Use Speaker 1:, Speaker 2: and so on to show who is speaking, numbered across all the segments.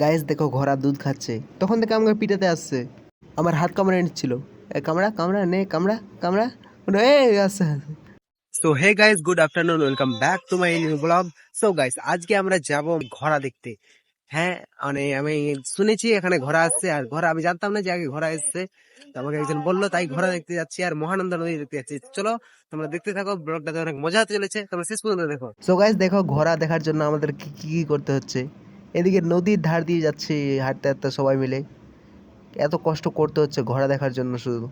Speaker 1: Guys দেখো ঘোড়া দুধ খাচ্ছে। তখন থেকে আমাকে পিটাতে আসছে। আমার হাত কামড়ে নিচ্ছিল। কামড়া কামড়া নে কামড়া কামড়া। এ আসছে so hey guys good afternoon welcome back to my new blog so guys আজকে আমরা যাব ঘোড়া দেখতে। হ্যাঁ মানে আমি শুনেছি এখানে ঘোড়া আসছে আর ঘোড়া আমি জানতাম না যে আগে ঘোড়া এসছে। তো আমাকে একজন বলল তাই ঘোড়া দেখতে যাচ্ছি আর মহানন্দা নদী দেখতে যাচ্ছি। চলো তোমরা দেখতে থাকো ব্লগটাতে অনেক মজা হতে চলেছে। তোমরা শেষ পর্যন্ত দেখো। সো গাইস দেখো ঘোড়া দেখার জন্য আমাদের কি কি করতে হচ্ছে? এদিকে নদীর ধার দিয়ে যাচ্ছে, হাঁটতে হাঁটতে সবাই মিলে। এত কষ্ট করতে হচ্ছে ঘোড়া দেখার জন্য শুধু।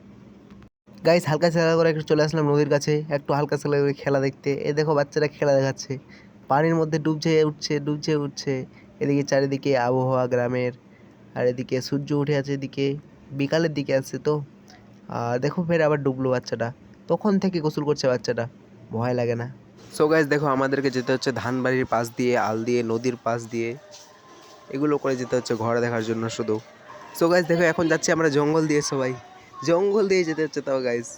Speaker 1: গাইস হালকা খেলা করে একটু চলে আসলাম নদীর কাছে, একটু হালকা খেলা করে খেলা দেখতে। এ দেখো, বাচ্চারা খেলা দেখাচ্ছে। পানির মধ্যে ডুবছে, উঠছে ডুবছে, উঠছে। এদিকে চারিদিকে আবহাওয়া, গ্রামের। আর এদিকে সূর্য উঠে আছে এদিকে। বিকালের দিকে আসছে তো। আর দেখো ফের আবার ডুবলো বাচ্চাটা। তখন থেকে গোসল করছে বাচ্চাটা। ভয় লাগে না। সো গাইস দেখো, আমাদেরকে যেতে হচ্ছে ধানবাড়ির পাশ দিয়ে, আল দিয়ে, নদীর পাশ দিয়ে। এগুলো করে যেতে হচ্ছে ঘর দেখার জন্য শুধু। সো গাইস দেখো, এখন যাচ্ছি আমরা জঙ্গল দিয়ে সবাই। জঙ্গল দিয়ে যেতে হচ্ছে তাও গাইস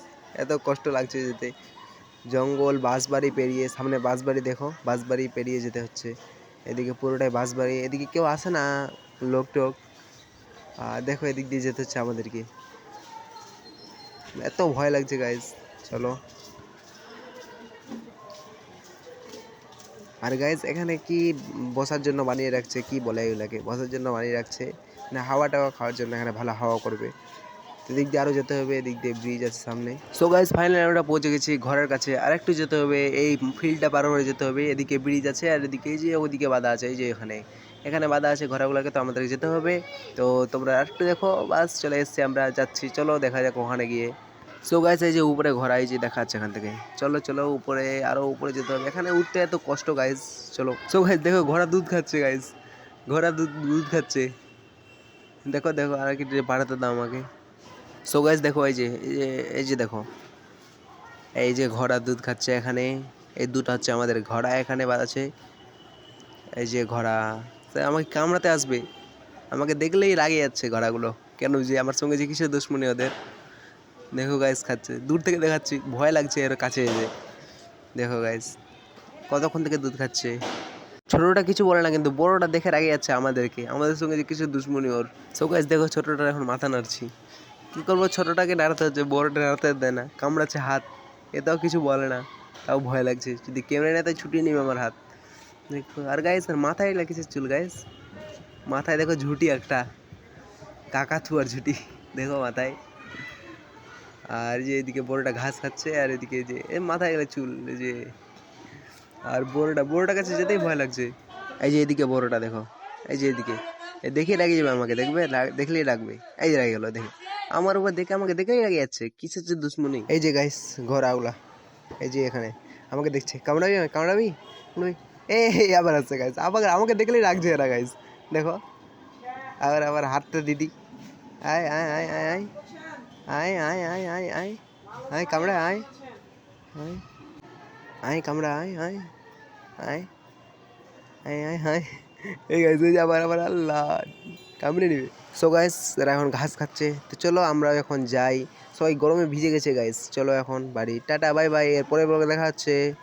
Speaker 1: এত কষ্ট লাগছে যেতে। জঙ্গল, বাঁশবাড়ি পেরিয়ে, সামনে বাঁশবাড়ি দেখো, বাঁশবাড়ি পেরিয়ে যেতে হচ্ছে। এদিকে পুরোটাই বাঁশবাড়ি, এদিকে কেউ আসে না লোক টোক। দেখো, এদিক দিয়ে যেতে হচ্ছে আমাদেরকে। এত ভয় লাগছে গাইস চলো। আর গাইস এখানে কি বসার জন্য বানিয়ে রাখছে, কি বলে এগুলাকে? বসার জন্য বানিয়ে রাখছে। না হাওয়া টাওয়া খাওয়ার জন্য এখানে ভালো হাওয়া করবে। এদিক দিয়ে আরও যেতে হবে, এদিক দিয়ে ব্রিজ আছে সামনে। সো গাইস ফাইনালি আমরা পৌঁছে গেছি ঘরের কাছে। আর একটু যেতে হবে, এই ফিল্ডটা পার হয়ে যেতে হবে। এদিকে ব্রিজ আছে আর এদিকে এই যে, ওদিকে বাধা আছে, এই যে এখানে। এখানে বাধা আছে ঘোড়াগুলোকে, তো আমাদের যেতে হবে। তো তোমরা আরেকটু দেখো, বাস চলে এসছি আমরা, যাচ্ছি। চলো, দেখা যাক ওখানে গিয়ে। সো গাইস এই যে উপরে ঘোড়া এই যে দেখা যাচ্ছে এখান থেকে। চলো চলো, উপরে, আরও উপরে যেতে হবে। এখানে উঠতে এত কষ্ট গাইস চলো। সো গাইস দেখো, ঘোড়া দুধ খাচ্ছে গাইস ঘোড়া দুধ দুধ খাচ্ছে। দেখো দেখো, আর কি বাড়াতে দাও আমাকে। সো গাইস দেখো, এই যে এই যে দেখো। এই যে ঘোড়া দুধ খাচ্ছে এখানে। এই দুটো হচ্ছে আমাদের ঘোড়া এখানে আছে এই যে ঘোড়া। আমাকে কামড়াতে আসবে। আমাকে দেখলেই রাগে যাচ্ছে ঘোড়াগুলো। কেন যে আমার সঙ্গে যে কিসের দুশ্মনী ওদের? দেখো গাইস খাচ্ছে। দূর থেকে দেখাচ্ছি, ভয় লাগছে এর কাছে এসে। দেখো গাইস কতক্ষণ থেকে দুধ খাচ্ছে? ছোটটা কিছু বলে না কিন্তু বড়টা দেখে রাগে যাচ্ছে আমাদেরকে। আমাদের সঙ্গে যে কিছু দুশ্মনী ওর। সো গাইস দেখো ছোটটার এখন মাথা নাড়ছি। কী করব? ছোটটাকে নাড়াতে হচ্ছে, বড়টা নাড়াতে দেয় না, কামড়াচ্ছে হাত। এটাও কিছু বলে না, তাও ভয় লাগছে। যদি ক্যামেরা নেয়, তাই ছুটিয়ে নিবে আমার হাত। দেখো, আর গাইস আর মাথায় লাগিয়েছে চুল গাইস মাথায় দেখো ঝুটি একটা কাকাথু আর ঝুটি। দেখো মাথায়। আর যে এদিকে বড়টা ঘাস খাচ্ছে, আর এদিকে যে, এ মাথায় গেলে চুল যে। আর বড়টা বড়টা কাছে যেতেই ভয় লাগছে। এই যে এদিকে বড়টা দেখো, এই যে এদিকে। এ দেখেই রাগে যাবে আমাকে, দেখবে? দেখলেই রাখবে এই যে রাগে গেলো, দেখে। আমার উপর দেখে আমাকে দেখেই রাগে যাচ্ছে, কিসের যে দুশ্মনী? এই যে গাইস ঘর আউলা। এই যে এখানে, আমাকে দেখছে। কামড়াবি? কামড়াবি? এই আবার আসছে গাইস আবার আমাকে দেখলেই রাখছে এরা গাইস দেখো। আবার আবার হাতটা দিদি। আয় আয় আয় আয় আয়। আয় আয় আয় আয় আয়। আয়, কামড়া, আয়। আয়। আয়, কামড়া, আয় আয়। আয়। আয় আয় আয়। এই গাছ আবার আবার আল্লাহ। কামড়ে নেবে। সো গাইস এরা এখন ঘাস খাচ্ছে। তো চলো আমরা এখন যাই। সবাই গরমে ভিজে গেছে গাইস চলো এখন বাড়ি। টাটা বাই বাই এরপরে ব্লগে দেখা হচ্ছে।